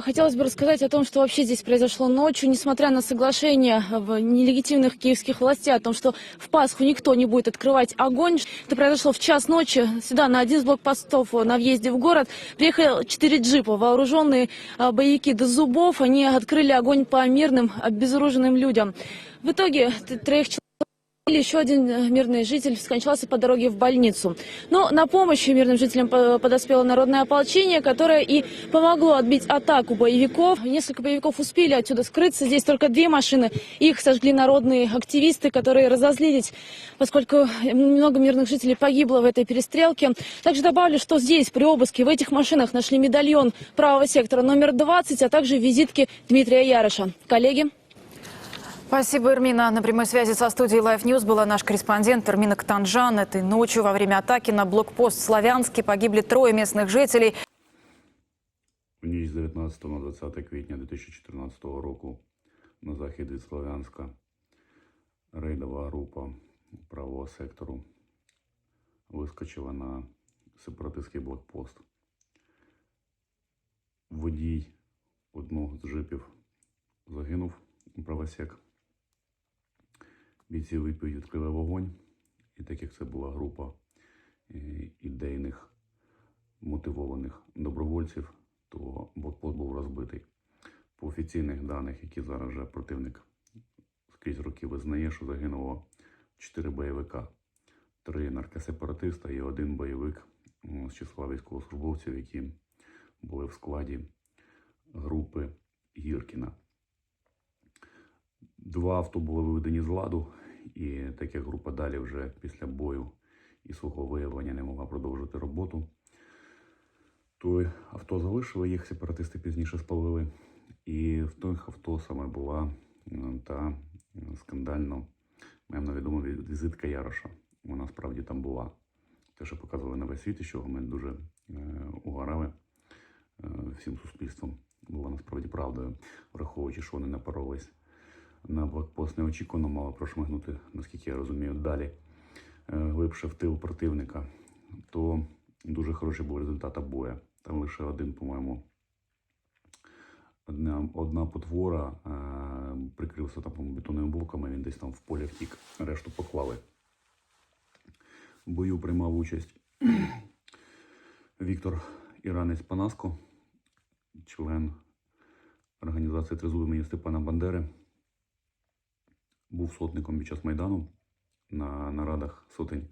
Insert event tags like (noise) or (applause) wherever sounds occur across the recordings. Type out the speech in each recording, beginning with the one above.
Хотелось бы рассказать о том, что вообще здесь произошло ночью, несмотря на соглашение в нелегитимных киевских властей о том, что в Пасху никто не будет открывать огонь. Это произошло в час ночи. Сюда на один из блокпостов на въезде в город приехали четыре джипа, вооруженные а, боевики до зубов. Они открыли огонь по мирным, обезоруженным людям. В итоге троих человек еще один э, мирный житель скончался по дороге в больницу. Но на помощь мирным жителям по- подоспело народное ополчение, которое и помогло отбить атаку боевиков. Несколько боевиков успели отсюда скрыться. Здесь только две машины. Их сожгли народные активисты, которые разозлились, поскольку много мирных жителей погибло в этой перестрелке. Также добавлю, что здесь при обыске в этих машинах нашли медальон правого сектора номер 20, а также визитки Дмитрия Ярыша. Коллеги? Спасибо, Эрмина. На прямой связи со студией Life News была наш корреспондент Эрмина Катанжан. Этой ночью во время атаки на блокпост Славянский погибли трое местных жителей. В ніч з 19 на 20 квітня 2014 року на захід від Слов'янська рейдова група правого сектору вискочила на сепаратистський блокпост. Водій одного з джипів загинув правосек. Бійці відповідь відкрили вогонь, і так як це була група е, ідейних мотивованих добровольців, то блокпост був розбитий. По офіційних даних, які зараз вже противник скрізь роки визнає, що загинуло 4 бойовика, 3 наркосепаратиста і один бойовик з числа військовослужбовців, які були в складі групи Гіркіна. Два авто були виведені з ладу, і так як група далі вже після бою і свого виявлення не могла продовжити роботу, то авто залишили, їх сепаратисти пізніше спалили. І в тих авто саме була та скандально мемно відома ві- візитка Яроша. Вона справді там була. Те, що показували на весь світ, і що ми дуже е, угорали е, всім суспільством, було насправді правдою, враховуючи, що вони напоролись на блокпост неочікувано мали прошмигнути, наскільки я розумію, далі глибше в тил противника, то дуже хороший був результат обоя. Там лише один, по-моєму, одна, одна потвора е, прикрився там бетонними блоками, він десь там в полі втік, решту поклали. В бою приймав участь (clears throat) Віктор Іранець Панаско, член організації Тризуб імені Степана Бандери був сотником під час Майдану на нарадах сотень.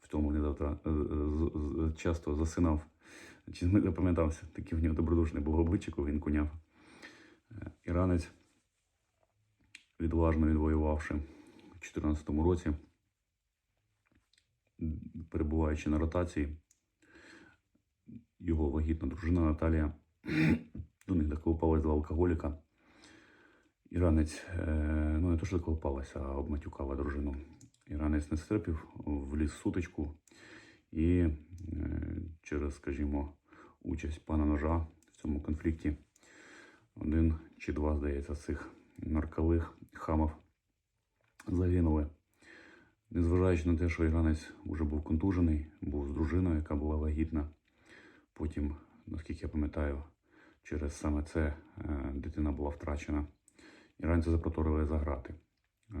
В тому не завтра е, е, часто засинав. Чи не запам'ятався, такий в нього добродушний був обличчику, він куняв. Е, Іранець, відважно відвоювавши в 2014 році, перебуваючи на ротації, його вагітна дружина Наталія (clears throat) до них доколупалась до алкоголіка. Іранець, е, ну не то, що доколупалася, а обматюкала дружину. Іранець не стерпів, в сутичку і е, через, скажімо, участь пана ножа в цьому конфлікті один чи два, здається, цих наркалих хамов загинули. Незважаючи на те, що іранець вже був контужений, був з дружиною, яка була вагітна. Потім, наскільки я пам'ятаю, через саме це е, дитина була втрачена. Іранці запроторили за грати. Е,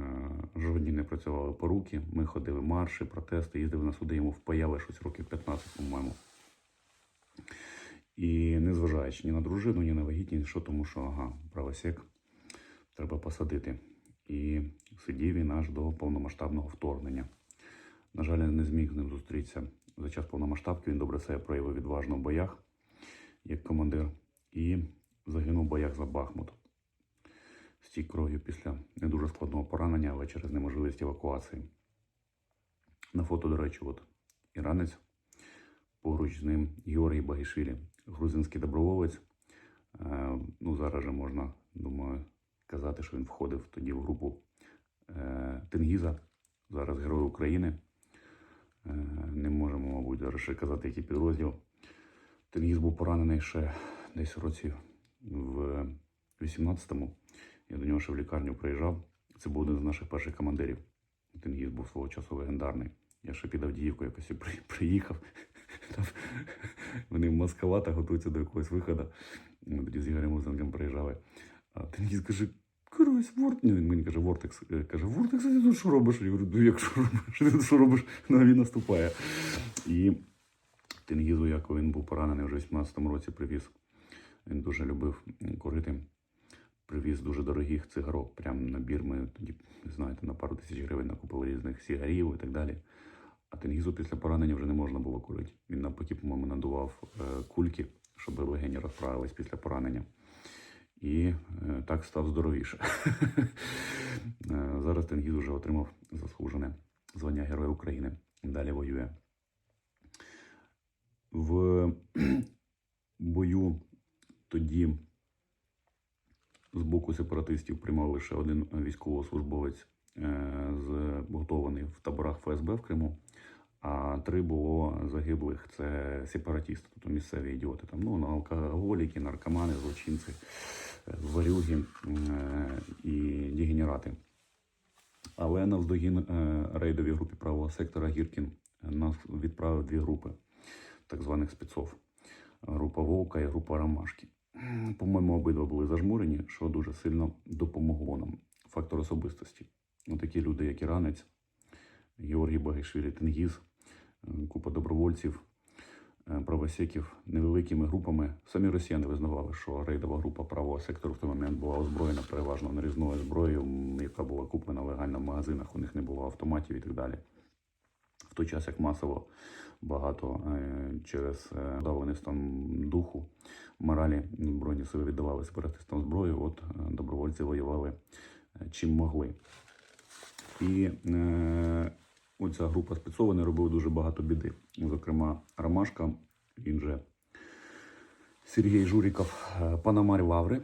Жодні не працювали по руки. Ми ходили марші, протести, їздили на суди, йому впаяли щось років 15, по-моєму. І незважаючи ні на дружину, ні на вагітність, що тому, що ага, правосек треба посадити. І сидів він аж до повномасштабного вторгнення. На жаль, не зміг з ним зустрітися. За час повномасштабки він добре себе проявив відважно в боях як командир і загинув в боях за Бахмут. Стік кров'ю після не дуже складного поранення, але через неможливість евакуації. На фото, до речі, от іранець, поруч з ним Георгій Багішвілі, грузинський доброволець. Е, ну, зараз же можна, думаю, казати, що він входив тоді в групу е, Тенгіза, зараз Герой України. Е, не можемо, мабуть, зараз ще казати, який підрозділ. Тенгіз був поранений ще десь році в 18-му. Я до нього ще в лікарню приїжджав. Це був один з наших перших командирів. Тенгіз був свого часу легендарний. Я ще під Авдіївку якось приїхав. (laughs) Там, вони в Москва готуються до якогось виходу. Ми тоді з Ігорем Луценком приїжджали. А Тенгіз каже, Карась, Ворт... Він мені каже, Вортекс. Каже, Вортекс, ти тут що робиш? Я говорю, ну як що робиш? Ти тут що робиш? Ну, він наступає. І Тенгізу, як він був поранений вже в 18-му році, привіз. Він дуже любив курити. Привіз дуже дорогих цигарок. Прям набір ми тоді, знаєте, на пару тисяч гривень накупили різних сигарів і так далі. А Тенгізу після поранення вже не можна було курити. Він навпаки, по-моєму, надував е, кульки, щоб легені розправились після поранення. І е, так став здоровіше. (laughs) Е, Зараз Тенгіз вже отримав заслужене звання Героя України. Далі воює. В (clears throat) бою тоді з боку сепаратистів приймав лише один військовослужбовець е, зготований в таборах ФСБ в Криму. А три було загиблих це сепаратісти, тобто місцеві ідіоти. Там ну, алкоголіки, наркомани, злочинці, е, варюги е, і дегенерати. Але навздогін е, рейдовій групі правого сектора Гіркін нас відправив дві групи так званих спецов. Група Вовка і група Ромашки. По-моєму, обидва були зажмурені, що дуже сильно допомогло нам. Фактор особистості. Такі люди, як іранець, Георгій Багишвілі, Тенгіз, е, купа добровольців, е, правосеків невеликими групами. Самі росіяни визнавали, що рейдова група правого сектору в той момент була озброєна переважно нарізною зброєю, яка була куплена легально в магазинах, у них не було автоматів і так далі. Той час, як масово багато е, через е, давлений стан духу, моралі збройні сили віддавали сепаратистам зброю, от е, добровольці воювали чим могли. І е, оця група спецов не робила дуже багато біди. Зокрема, Ромашка, він же Сергій Журіков, Панамарь Лаври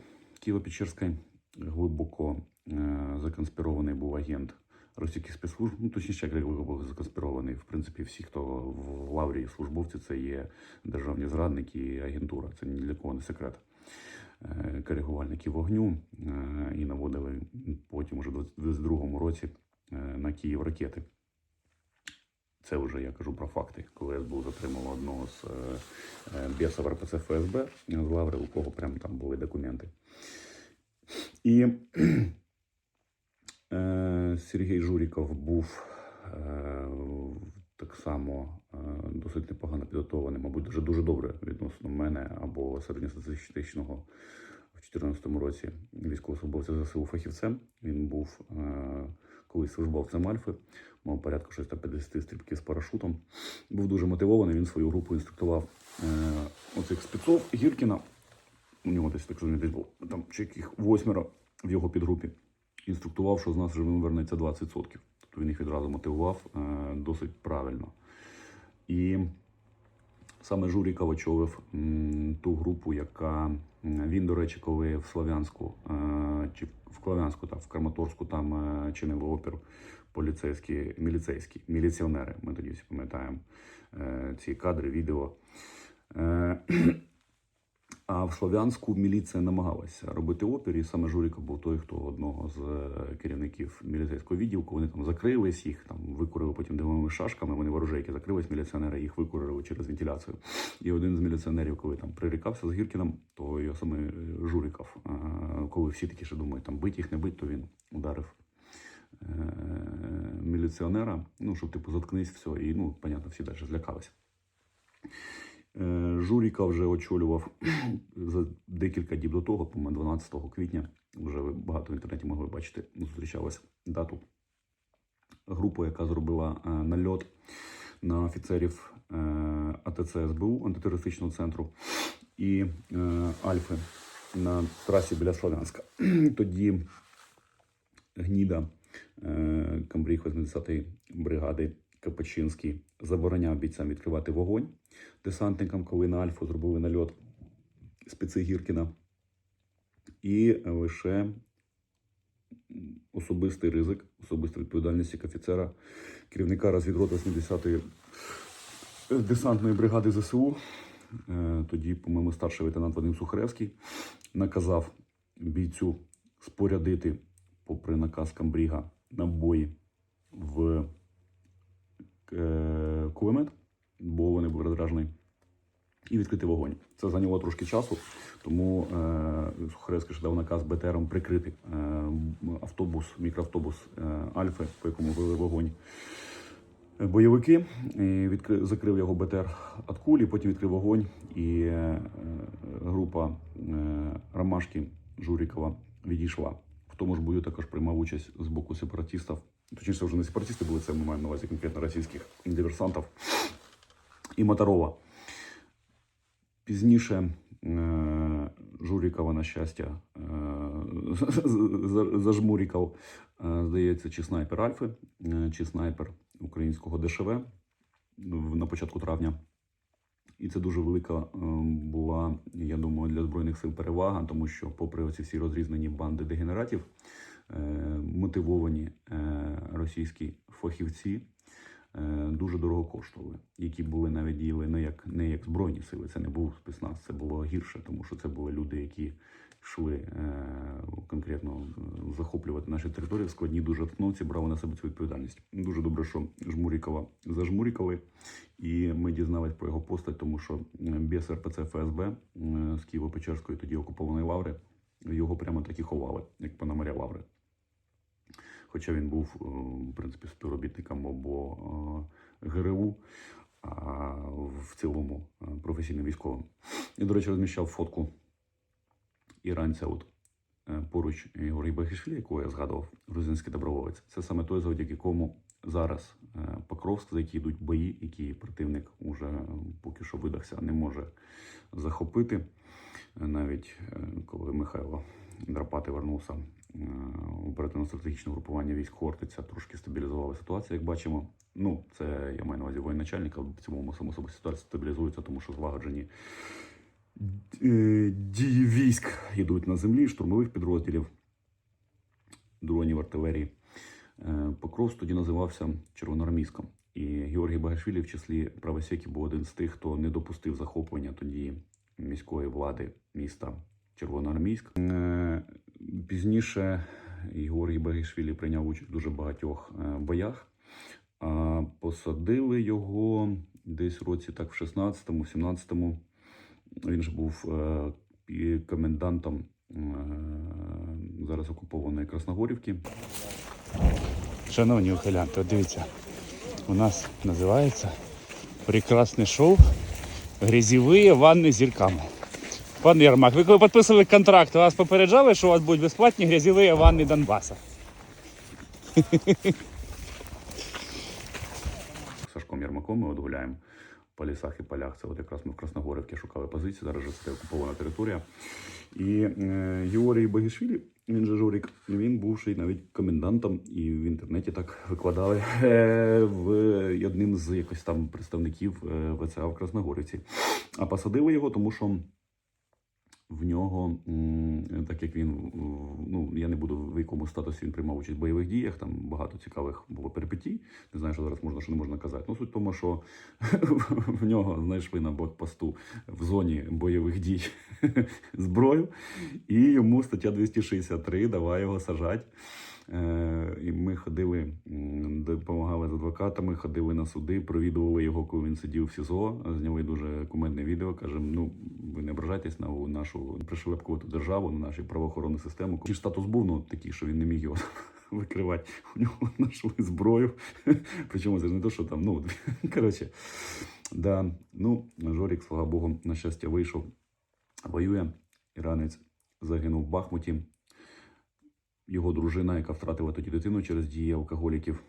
Києво-Печерської, глибоко е, законспірований був агент російських спецслужб, ну точніше, як був законспірований. В принципі, всі, хто в Лаврі службовці, це є державні зрадники і агентура. Це ні для кого не секрет. Е, Коригувальники вогню е, і наводили потім, уже в 22-му році, е, на Київ ракети. Це вже я кажу про факти, коли СБУ затримало одного з е, РПЦ ФСБ з Лаври, у кого прям там були документи. І Сергій Журіков був е, так само е, досить непогано підготовлений, мабуть, дуже дуже добре відносно мене або середньостатистичного в 2014 році військовослужбовця ЗСУ фахівцем. Він був е, колись службовцем Альфи, мав порядку 650 стрибків з парашутом. Був дуже мотивований. Він свою групу інструктував е, оцих спецов Гіркіна. У нього десь так десь було там чи яких восьмеро в його підгрупі. Інструктував, що з нас живим вернеться 20%. Тобто він їх відразу мотивував е, досить правильно. І саме Журіков очолив ту групу, яка він, до речі, коли в Слов'янську е, чи в Слов'янську, так, в Краматорську там е, чинив опір поліцейські, міліцейські, міліціонери. Ми тоді всі пам'ятаємо ці кадри, відео. А в Слов'янську міліція намагалася робити опір, і саме Журіков був той, хто одного з е, керівників міліцейського відділку. Вони там закрились, їх там викурили потім димовими шашками. Вони ворожейки закрились, міліціонери їх викурили через вентиляцію. І один з міліціонерів, коли там прирікався з Гіркіном, то його саме е, Журіков, е, коли всі такі ще думають, там бить їх, не бить, то він ударив міліціонера. Ну, щоб типу заткнись, все. І ну, понятно, всі далі злякалися. Е, Журіка вже очолював (clears throat) за декілька діб до того, по-моєму, 12 квітня. Вже ви багато в інтернеті могли бачити, зустрічалася дату. Групу, яка зробила е, нальот на офіцерів е, АТЦ СБУ антитерористичного центру і Альфи на трасі біля Слов'янська. (clears throat) Тоді гніда комбриг 80-ї бригади Капачинський забороняв бійцям відкривати вогонь десантникам, коли на Альфу зробили нальот специ Гіркіна. І лише особистий ризик, особиста відповідальність як офіцера, керівника розвідроти 80-ї десантної бригади ЗСУ. Е, Тоді, по-моєму, старший лейтенант Вадим Сухаревський наказав бійцю спорядити, попри наказ Камбріга, набої в е, кулемет бо вони були розражені, і відкрити вогонь. Це зайняло трошки часу, тому е, Сухаревський дав наказ БТРом прикрити е, автобус, мікроавтобус е, Альфи, по якому вели вогонь бойовики. І відкрив, закрив його БТР від кулі, потім відкрив вогонь, і е, група е, Ромашки Журікова відійшла. В тому ж бою також приймав участь з боку сепаратистів. Точніше, вже не сепаратисти були, це ми маємо на увазі конкретно російських диверсантів і Моторова. Пізніше е, Журікова, на щастя, е, зажмурікав, е, здається, чи снайпер Альфи, чи снайпер українського ДШВ на початку травня. І це дуже велика була, я думаю, для Збройних сил перевага, тому що, попри оці всі розрізнені банди дегенератів, мотивовані російські фахівці дуже дорого коштували, які були навіть діяли не як, не як збройні сили. Це не був спецназ, це було гірше, тому що це були люди, які йшли е, конкретно е, захоплювати наші території складні дуже обстановці, брали на себе цю відповідальність. Дуже добре, що Жмурікова зажмурікали, і ми дізнались про його постать, тому що е, без РПЦ ФСБ е, з Києво-Печерської тоді окупованої лаври його прямо так і ховали, як Пономаря Лаври. Хоча він був, е, в принципі, співробітником або е, ГРУ, в цілому е, професійним військовим. І, до речі, розміщав фотку іранця от, поруч Ігор Бахішвілі, якого я згадував, грузинський доброволець. Це саме той, завдяки кому зараз Покровськ, за який йдуть бої, які противник уже поки що видався, не може захопити. Навіть коли Михайло Драпати вернувся оперативно-стратегічне групування військ Хортиця, трошки стабілізувала ситуацію, як бачимо. Ну, це я маю на увазі воєначальника, в цілому само собою ситуація стабілізується, тому що злагоджені е, дії військ йдуть на землі, штурмових підрозділів, дронів артилерії. Е, Покровськ тоді називався Червоноармійськом. І Георгій Багашвілі в числі правосеків був один з тих, хто не допустив захоплення тоді міської влади міста Червоноармійськ. Пізніше Георгій Багашвілі прийняв участь в дуже багатьох е, боях. А посадили його десь році так в 16-му, 17-му. Він ж був е, комендантом е, зараз окупованої Красногорівки. Шановні ухилянти, дивіться, у нас називається прекрасне шоу Грязьові ванни зірками. Пан Єрмак, ви коли підписували контракт, вас попереджали, що у вас будуть безплатні грязьові ванни Донбаса. Сашком Єрмаком ми от гуляємо по лісах і полях. Це от якраз ми в Красногорівці шукали позиції, зараз же це окупована територія. І е, Георгій Багішвілі, він же Журік, він бувший навіть комендантом, і в інтернеті так викладали е, в одним з якось там представників е, ВЦА в Красногорівці. А посадили його, тому що. В нього, так як він, ну я не буду в якому статусі він приймав участь в бойових діях, там багато цікавих було перипетій. Не знаю, що зараз можна, що не можна казати. Ну, суть в тому, що (laughs) в нього знайшли на блокпосту в зоні бойових дій (laughs) зброю, і йому стаття 263 давай його сажати. Е, І ми ходили, допомагали з адвокатами, ходили на суди, провідували його, коли він сидів в СІЗО. Зняли дуже кумедне відео. Кажемо, ну ви не ображайтесь на нашу пришелепкувату державу, на нашу правоохоронну систему. І статус був ну, такий, що він не міг його (laughs) викривати. У нього (laughs) знайшли зброю. (laughs) Причому це ж не то, що там, ну коротше. Да. Ну, Жорік, слава Богу, на щастя, вийшов, воює. Іранець загинув в Бахмуті. Його дружина, яка втратила тоді дитину через дії алкоголіків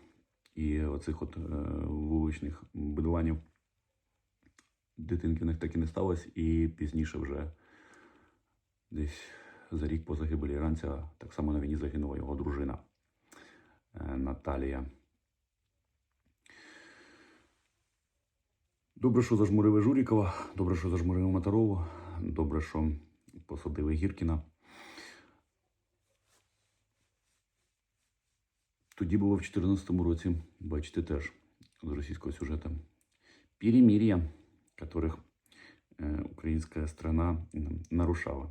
і оцих от е, вуличних бедланів. Дитинки в них так і не сталося, і пізніше вже десь за рік по загибелі іранця так само на війні загинула його дружина е, Наталія. Добре, що зажмурили Журікова, добре, що зажмурили Моторову, добре, що посадили Гіркіна. Тоді було в 2014 році, бачите теж з російського сюжету, перемир'я, яких е, українська страна м, нарушала.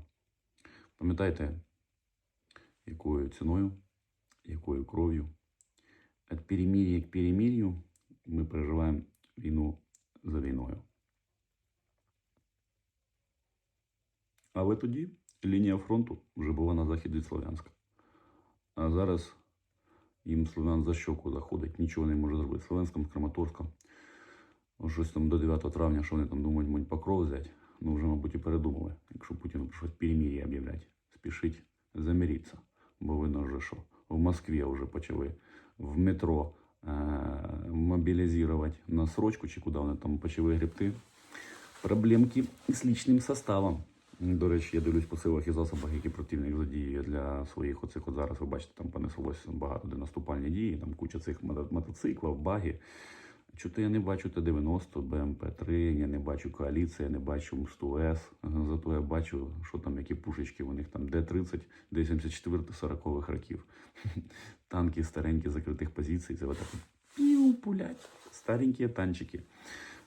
Пам'ятаєте, якою ціною, якою кров'ю? Від перемир'я к перемир'ю ми переживаємо війну за війною. Але тоді лінія фронту вже була на захід від Слов'янська. А зараз їм Слов'ян за щоку заходить, нічого не може зробити. Слов'янськом, з Краматорськом. Щось там до 9 травня, що вони там думають, можуть покров взяти. Ну, вже, мабуть, і передумали. Якщо Путіну щось перемір'я об'являти, спішить замиритися. Бо видно вже, що в Москві вже почали в метро е- мобілізувати на срочку, чи куди вони там почали гребти. Проблемки з лічним составом. До речі, я дивлюсь по силах і засобах, які противник задіює для своїх оцих. От зараз ви бачите, там понеслось багато де наступальні дії, там куча цих мотоциклів, баги. Чого я не бачу Т-90, БМП-3, я не бачу коаліції, я не бачу МСТУ-С. Зато я бачу, що там, які пушечки у них там Д-30, Д-74 40-х років. (laughs) Танки старенькі закритих позицій. Це отак пулять. Старенькі танчики.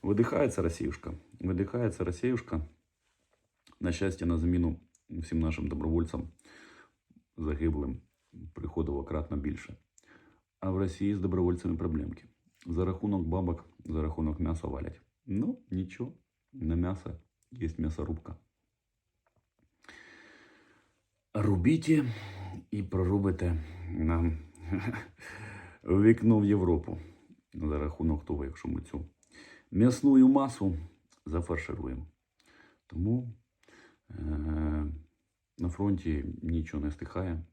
Видихається Росіюшка. Видихається Росіюшка. На щастя, на заміну всім нашим добровольцям загиблим приходило кратно більше. А в Росії з добровольцями проблемки. За рахунок бабок, за рахунок м'яса валять. Ну, нічого, на м'ясо є м'ясорубка. Рубіть і прорубите нам (laughs) вікно в Європу. За рахунок того, якщо ми цю м'ясну масу зафаршируємо. Тому на фронті нічого не стихає.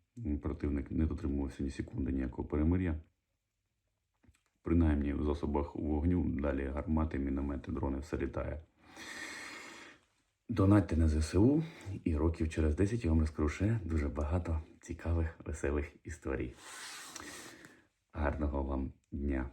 Противник не дотримувався ні секунди ніякого перемир'я. Принаймні в засобах вогню, далі гармати, міномети, дрони, все літає. Донатьте на ЗСУ, і років через 10 я вам розкажу ще дуже багато цікавих, веселих історій. Гарного вам дня!